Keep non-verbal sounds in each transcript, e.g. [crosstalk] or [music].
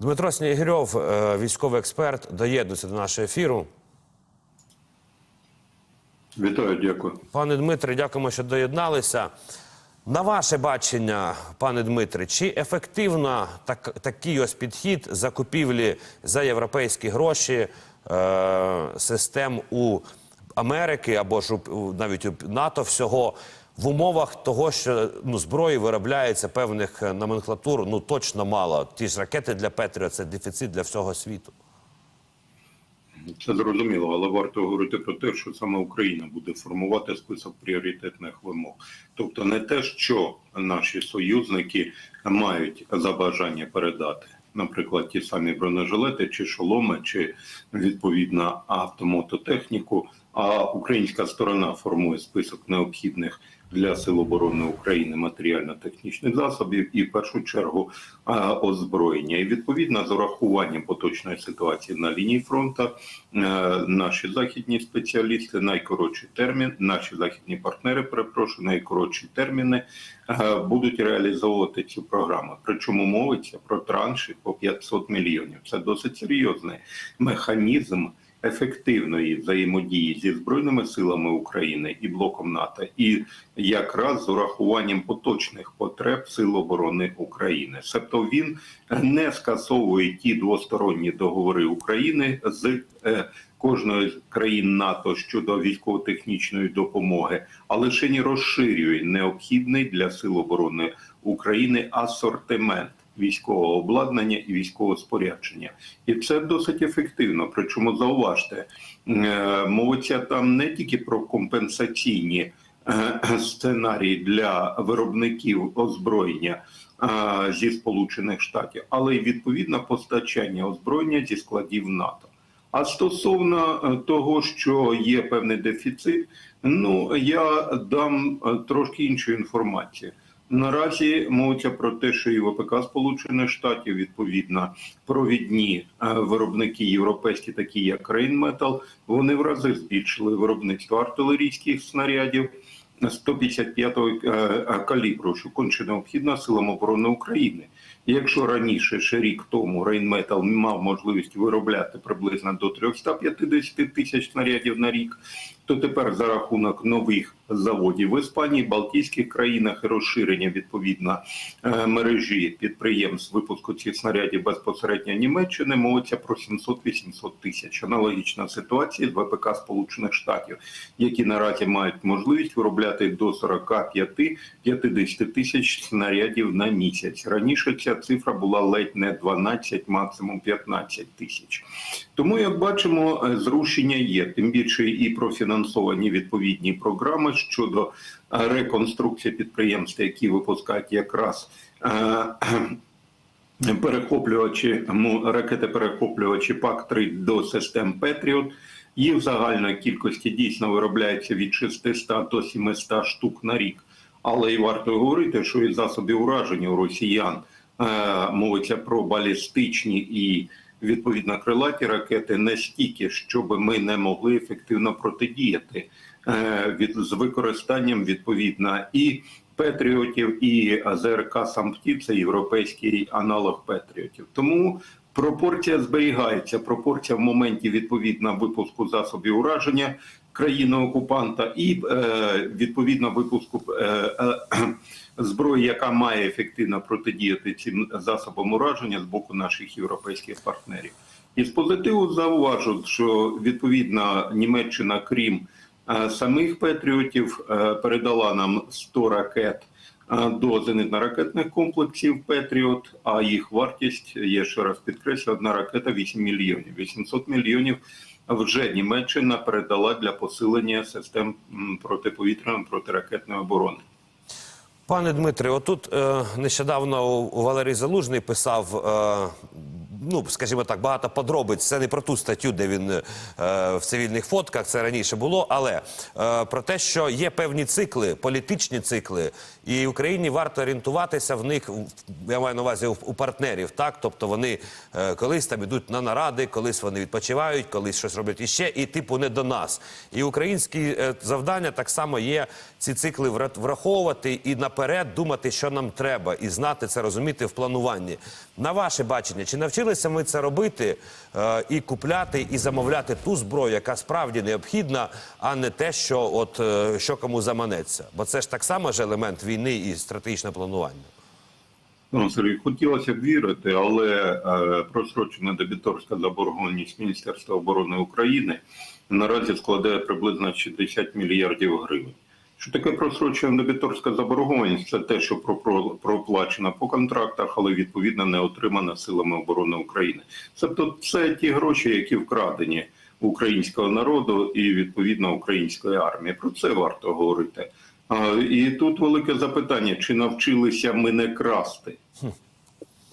Дмитро Снігирьов, е, військовий експерт, доєднується до нашого ефіру. Вітаю, дякую. Пане Дмитре, дякуємо, що доєдналися. На ваше бачення, пане Дмитре, чи ефективно так, такий ось підхід закупівлі за європейські гроші е, систем у Америки або ж у, у- навіть у НАТО всього в умовах того, що ну, зброї виробляється певних е, номенклатур, ну точно мало. Ті ж ракети для Петріо це дефіцит для всього світу. Це зрозуміло, але варто говорити про те, що саме Україна буде формувати список пріоритетних вимог. Тобто не те, що наші союзники мають за бажання передати, наприклад, ті самі бронежилети, чи шоломи, чи відповідно автомототехніку. А українська сторона формує список необхідних для сил оборони України матеріально-технічних засобів і в першу чергу озброєння. І відповідно з урахуванням поточної ситуації на лінії фронту е, наші західні спеціалісти найкоротший термін, наші західні партнери, перепрошую, найкоротші терміни е, будуть реалізовувати цю програму. Причому мовиться про транші по 500 мільйонів. Це досить серйозний механізм ефективної взаємодії зі збройними силами України і блоком НАТО, і якраз з урахуванням поточних потреб Сил оборони України. Себто він не скасовує ті двосторонні договори України з е, кожної з країн НАТО щодо військово-технічної допомоги, а лише не розширює необхідний для Сил оборони України асортимент військового обладнання і військового спорядження, і це досить ефективно. Причому зауважте, е, мовиться там не тільки про компенсаційні е, сценарії для виробників озброєння е, зі Сполучених Штатів, але й відповідно постачання озброєння зі складів НАТО. А стосовно того, що є певний дефіцит, ну я дам трошки іншу інформацію. Наразі мовиться про те, що і ВПК Сполучених Штатів відповідно провідні е, виробники європейські, такі як Рейнметал, вони в рази збільшили виробництво артилерійських снарядів 155-го е, калібру, що конче необхідно силам оборони України. Якщо раніше ще рік тому Рейнметал мав можливість виробляти приблизно до 350 тисяч снарядів на рік, то тепер за рахунок нових заводів в Іспанії, Балтійських країнах і розширення відповідно е, мережі підприємств випуску цих снарядів безпосередньо Німеччини мовиться про 700-800 тисяч. Аналогічна ситуація з ВПК Сполучених Штатів, які наразі мають можливість виробляти до 45-50 тисяч снарядів на місяць. Раніше ця цифра була ледь не 12, максимум 15 тисяч. Тому, як бачимо, е, зрушення є. Тим більше і профінансовані відповідні програми щодо е, реконструкції підприємств, які випускають якраз. е, [clears throat] Перехоплювачі ракети-перехоплювачі ПАК-3 до систем Петріот. Їх загальної кількості дійсно виробляється від 600 до 700 штук на рік. Але і варто говорити, що і засоби ураження у росіян е, мовиться про балістичні і відповідно крилаті ракети настільки, щоб ми не могли ефективно протидіяти е, від з використанням відповідно і Петріотів, і АЗРК Сампті це європейський аналог Петріотів. Тому пропорція зберігається. Пропорція в моменті відповідно випуску засобів ураження країни окупанта і е, відповідно випуску е, е, зброї, яка має ефективно протидіяти цим засобам ураження з боку наших європейських партнерів. І з позитиву зауважу, що відповідно Німеччина, крім самих Петріотів, е, передала нам 100 ракет до зенитно-ракетних комплексів Петріот, а їх вартість, я ще раз підкреслю, одна ракета 8 мільйонів. 800 мільйонів вже Німеччина передала для посилення систем протиповітряної протиракетної оборони. Пане Дмитре, отут е, нещодавно Валерій Залужний писав, е, ну скажімо так, багато подробиць. Це не про ту статтю, де він е, в цивільних фотках, це раніше було, але е, про те, що є певні цикли, політичні цикли, і Україні варто орієнтуватися в них. Я маю на увазі у, у партнерів, так тобто вони е, колись там ідуть на наради, колись вони відпочивають, колись щось роблять іще, і типу не до нас. І українські е, завдання так само є ці цикли вра- враховувати і наперед думати, що нам треба, і знати це, розуміти в плануванні. На ваше бачення, чи навчилися ми це робити е, і купляти, і замовляти ту зброю, яка справді необхідна, а не те, що от е, що кому заманеться? Бо це ж так само ж елемент війни і стратегічне планування. Ну, Сергій, хотілося б вірити, але е, просрочена дебіторська заборгованість Міністерства оборони України наразі складає приблизно 60 мільярдів гривень. Що таке просрочена дебіторська заборгованість? Це те, що про- про- проплачено по контрактах, але відповідно не отримано силами оборони України. Тобто, це ті гроші, які вкрадені українського народу і відповідно української армії. Про це варто говорити. І тут велике запитання: чи навчилися ми не красти?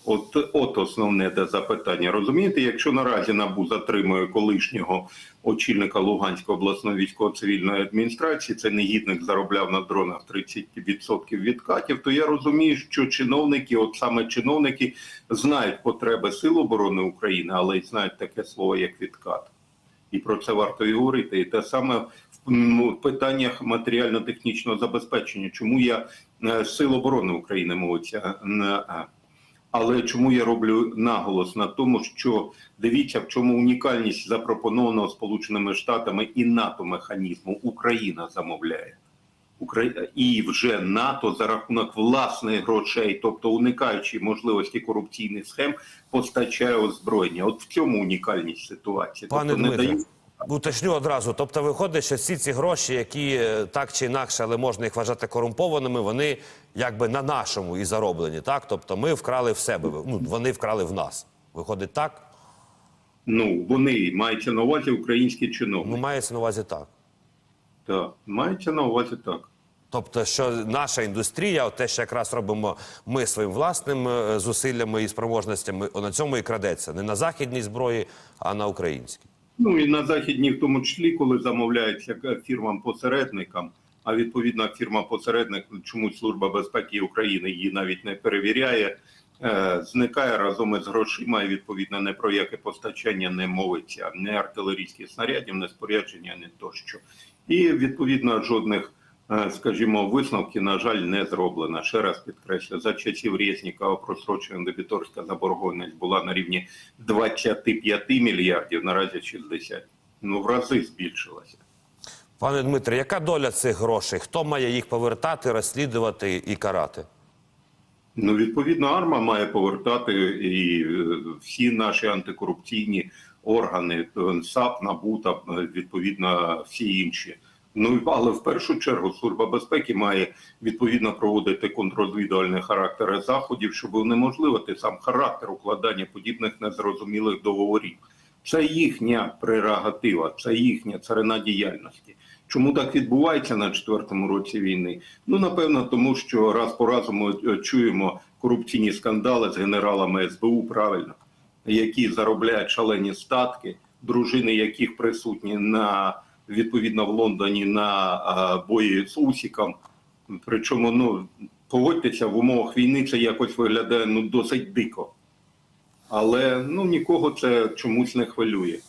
От, от основне де запитання. Розумієте, якщо наразі НАБУ затримує колишнього очільника Луганської обласної військово-цивільної адміністрації, це негідник заробляв на дронах 30% відкатів, то я розумію, що чиновники, от саме чиновники, знають потреби Сил оборони України, але й знають таке слово, як відкат. І про це варто і говорити. І те саме в ну, питаннях матеріально-технічного забезпечення. Чому я е, Сил оборони України мовиться на «а». Але чому я роблю наголос на тому, що дивіться, в чому унікальність запропонованого Сполученими Штатами і НАТО механізму Україна замовляє. І вже НАТО за рахунок власних грошей, тобто уникаючи можливості корупційних схем, постачає озброєння. От в цьому унікальність ситуації. Пане тобто, не дають уточню одразу. Тобто виходить, що всі ці гроші, які е, так чи інакше, але можна їх вважати корумпованими, вони якби на нашому і зароблені. Так, тобто ми вкрали в себе. Ну вони вкрали в нас. Виходить так. Ну вони мається на увазі українські чиновники. Ну мається на увазі так. Так, мається на увазі так. Тобто, що наша індустрія, от те, що якраз робимо ми своїм власним е, зусиллями і спроможностями, на цьому і крадеться не на західній зброї, а на українській. Ну і на західні, в тому числі, коли замовляється фірмам-посередникам, а відповідна фірма-посередник, чомусь Служба безпеки України її навіть не перевіряє, е, зникає разом із грошима, і відповідно не про яке постачання не мовиться, не артилерійських снарядів, не спорядження, не тощо. І відповідно жодних. Е, Скажімо, висновки, на жаль, не зроблено. Ще раз підкреслю, за часів Резнікова просрочена дебіторська заборгованість була на рівні 25 мільярдів, наразі 60. Ну, в рази збільшилася. Пане Дмитре, яка доля цих грошей? Хто має їх повертати, розслідувати і карати? Ну, відповідно, АРМА має повертати і е, всі наші антикорупційні органи, САП, НАБУ та е, відповідно всі інші. Ну але в першу чергу служба безпеки має відповідно проводити контррозвідувальний характер заходів, щоб унеможливити сам характер укладання подібних незрозумілих договорів. Це їхня прерогатива, це їхня царина діяльності. Чому так відбувається на четвертому році війни? Ну напевно, тому що раз по разу ми е, чуємо корупційні скандали з генералами СБУ, правильно, які заробляють шалені статки, дружини яких присутні на відповідно в Лондоні на бої з Усіком. Причому, ну погодьтеся, в умовах війни це якось виглядає ну досить дико. Але ну нікого це чомусь не хвилює.